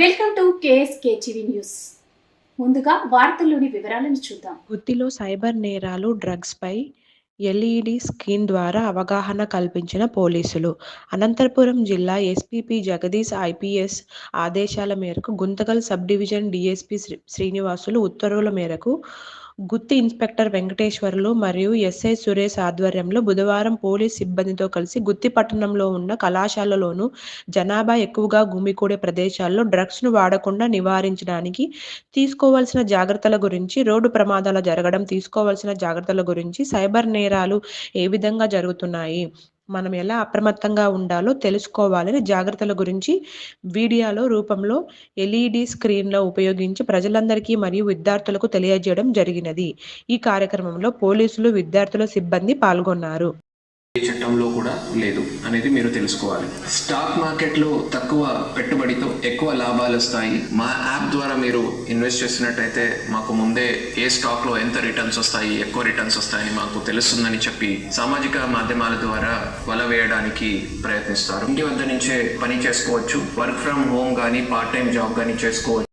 Welcome to KSK TV news. ముందుగా వార్తల్లోని వివరాలను చూద్దాం. వృత్తిలో సైబర్ నేరాలు డ్రగ్స్ పై ఎల్ఈడి స్క్రీన్ ద్వారా అవగాహన కల్పించిన పోలీసులు. అనంతపురం జిల్లా ఎస్పీపీ జగదీష్ ఐపీఎస్ ఆదేశాల మేరకు Guntakal sub division DSP Shri Srinivasulu ఉత్తర్వుల మేరకు గుత్తి ఇన్స్పెక్టర్ వెంకటేశ్వర్లు మరియు ఎస్ఐ సురేష్ ఆధ్వర్యంలో బుధవారం పోలీస్ సిబ్బందితో కలిసి గుత్తి పట్టణంలో ఉన్న కళాశాలలోను జనాభా ఎక్కువగా గుమికూడే ప్రదేశాల్లో డ్రగ్స్ను వాడకుండా నివారించడానికి తీసుకోవాల్సిన జాగ్రత్తల గురించి రోడ్డు ప్రమాదాలు జరగడం తీసుకోవాల్సిన జాగ్రత్తల గురించి సైబర్ నేరాలు ఏ విధంగా జరుగుతున్నాయి? మనం ఎలా అప్రమత్తంగా ఉండాలో తెలుసుకోవాలని జాగ్రత్తల గురించి వీడియోలో రూపంలో ఎల్ఈడి స్క్రీన్లో ఉపయోగించి ప్రజలందరికీ మరియు విద్యార్థులకు తెలియజేయడం జరిగినది. ఈ కార్యక్రమంలో పోలీసులు విద్యార్థుల సిబ్బంది పాల్గొన్నారు. ఏ చట్టంలో కూడా లేదు అనేది మీరు తెలుసుకోవాలి. స్టాక్ మార్కెట్లో తక్కువ పెట్టుబడితో ఎక్కువ లాభాలు వస్తాయి. మా యాప్ ద్వారా మీరు ఇన్వెస్ట్ చేసినట్టయితే మాకు ముందే ఏ స్టాక్లో ఎంత రిటర్న్స్ వస్తాయి ఎక్కువ రిటర్న్స్ వస్తాయని మాకు తెలుస్తుందని చెప్పి సామాజిక మాధ్యమాల ద్వారా వల వేయడానికి ప్రయత్నిస్తారు. ఇంటి వద్ద నుంచే పని చేసుకోవచ్చు. వర్క్ ఫ్రమ్ హోమ్ కానీ పార్ట్ టైం జాబ్ కానీ చేసుకోవచ్చు.